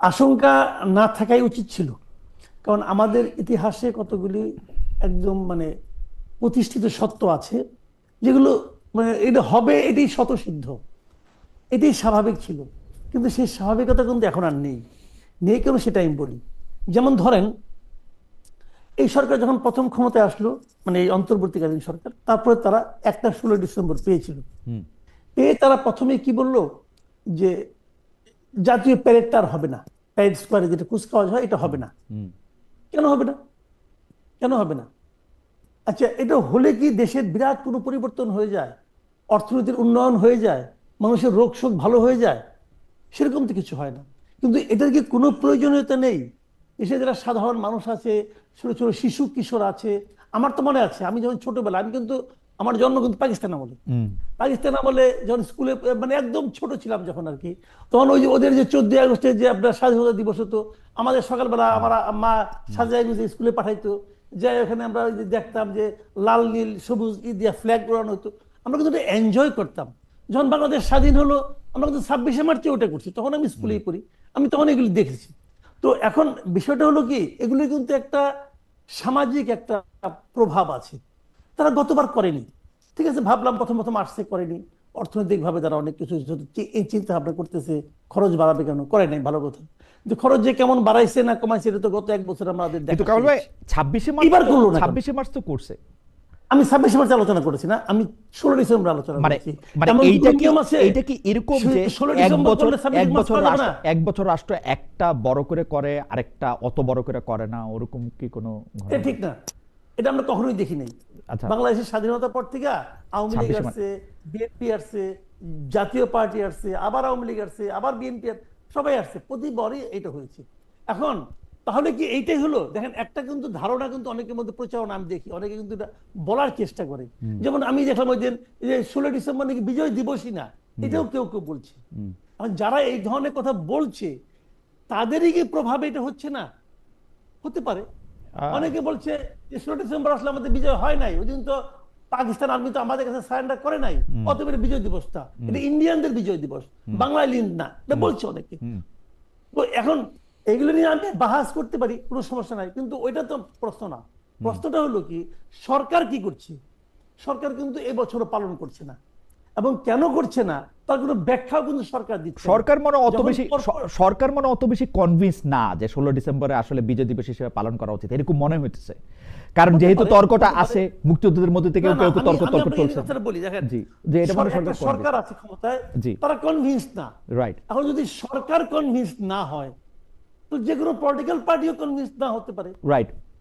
আশঙ্কা না থাকাই উচিত ছিল। কারণ আমাদের ইতিহাসে কতগুলি একদম মানে প্রতিষ্ঠিত সত্য আছে যেগুলো মানে এটা হবে এটি শতসিদ্ধ এটাই স্বাভাবিক ছিল। কিন্তু সেই স্বাভাবিকতা কিন্তু এখন আর নেই। নেই কেন সেটা আমি বলি। যেমন ধরেন এই সরকার যখন প্রথম ক্ষমতায় আসলো মানে এই অন্তর্বর্তীকালীন সরকার তারপরে তারা একটা ষোলো ডিসেম্বর পেয়েছিল। পেয়ে তারা প্রথমে কি বলল? যে জাতীয় প্যারেডটা আর হবে না। প্যারেড স্কোয়ারে যেটা কুচকাওয়াজ হয় এটা হবে না। কেন হবে না? কেন হবে না? আচ্ছা এটা হলে কি দেশের বিরাট কোনো পরিবর্তন হয়ে যায়? অর্থনীতির উন্নয়ন হয়ে যায়? মানুষের রোগ শোক ভালো হয়ে যায়? সেরকম তো কিছু হয় না। কিন্তু এটার কি কোনো প্রয়োজনীয়তা নেই? দেশে যারা সাধারণ মানুষ আছে ছোট ছোট শিশু কিশোর আছে আমার তো মনে আছে আমি যখন ছোটবেলা আমি কিন্তু আমার জন্ম কিন্তু পাকিস্তান আমলে। পাকিস্তান আমলে যখন স্কুলে মানে একদম ছোট ছিলাম যখন আর কি তখন ওই যে ওদের যে চোদ্দই আগস্টের যে আপনার স্বাধীনতা দিবস হতো আমাদের সকালবেলা আমার মা সাজাই গুজে স্কুলে পাঠাইতো যাই ওখানে আমরা ওই যে দেখতাম যে লাল নীল সবুজ ই দিয়া ফ্ল্যাগ উড়ানো হতো আমরা কিন্তু এটা এনজয় করতাম। যখন বাংলাদেশ স্বাধীন হলো আমরা কিন্তু ছাব্বিশে মার্চে ওটা করছি তখন আমি স্কুলেই পড়ি আমি তখন এগুলি দেখেছি। তো এখন বিষয়টা হলো কি এগুলি কিন্তু একটা সামাজিক একটা প্রভাব আছে। তারা গতবার করেনি। ঠিক আছে ভাবলাম প্রথম প্রথম আসছে করেনি। অর্থনৈতিকভাবে তারা অনেক কিছু এই চিন্তা ভাবনা করতেছে খরচ বাড়াবে কেন? করে নাই ভালো কথা। কিন্তু খরচ যে কেমন বাড়াইছে না কমাইছে এটা তো গত এক বছর আমাদের কিন্তু কামাল ভাই ছাব্বিশে মার্চ এবার করল না ছাব্বিশে মার্চ তো করছে। আমি ছাব্বিশে মার্চে আলোচনা করেছি না আমি ষোলো ডিসেম্বর আলোচনা মানে করেছি। মানে এইটা কি এইটা কি এরকম যে এক ডিসেম্বর বছর এক বছর এক বছর রাষ্ট্র একটা বড় করে করে আরেকটা অত বড় করে করে না ওরকম কি কোনো এটা ঠিক না। এটা আমরা কখনোই দেখি নাই। বাংলাদেশের স্বাধীনতার পর থেকে আওয়ামী লীগ আসছে বিএনপি আসছে জাতীয় পার্টি আসছে আবার আওয়ামী লীগ আসছে আবার বিএনপি সবাই আসছে প্রতিবারই এটা হয়েছে। এখন তাহলে কি এইটাই হলো? দেখেন একটা কিন্তু ধারণা কিন্তু অনেকের মধ্যে প্রচারণা আমি দেখি অনেকে কিন্তু এটা বলার চেষ্টা করে। যেমন আমি দেখলাম ওই দিন যে ষোলো ডিসেম্বর নাকি বিজয় দিবসই না এটাও কেউ কেউ বলছে। এখন যারা এই ধরনের কথা বলছে তাদেরই কি প্রভাব এটা হচ্ছে না? হতে পারে। অনেকে বলছে যে ষোলো ডিসেম্বর আসলে আমাদের বিজয় হয় নাই ওই দিন তো পাকিস্তান আর্মি তো আমাদের কাছে সারেন্ডার করে নাই অতএব বিজয় দিবসটা এটা ইন্ডিয়ানদের বিজয় দিবস বাংলায় লিঙ্ক না এটা বলছে অনেকে। তো এখন এগুলো নিয়ে আমি বাহাস করতে পারি কোনো সমস্যা নাই কিন্তু ওইটা তো প্রশ্ন না। প্রশ্নটা হলো কি সরকার কি করছে? সরকার কিন্তু এবছরও পালন করছে না। এবং কেন করছে না তার কোনো ব্যাখ্যাও কিন্তু সরকার দিচ্ছে সরকার মনে অত বেশি সরকার মনে অত বেশি কনভিন্স না যে ষোলো ডিসেম্বরে আসলে বিজয় দিবস হিসেবে পালন করা উচিত। এরকম মনে হইতেছে। কারণ যেহেতু তর্কটা আছে মুক্তিযোদ্ধাদের মধ্যে থেকে কেউ কেউ তর্ক তর্ক চলছে বলি দেখেন। জি, যে এটা মনে সরকার- সরকার সরকার আছে ক্ষমতায় জি। তারা কনভিন্স না। রাইট এখন যদি সরকার কনভিন্স না হয় তো যে কোনো পলিটিক্যাল পার্টিও কনভিন্স না হতে পারে। রাইট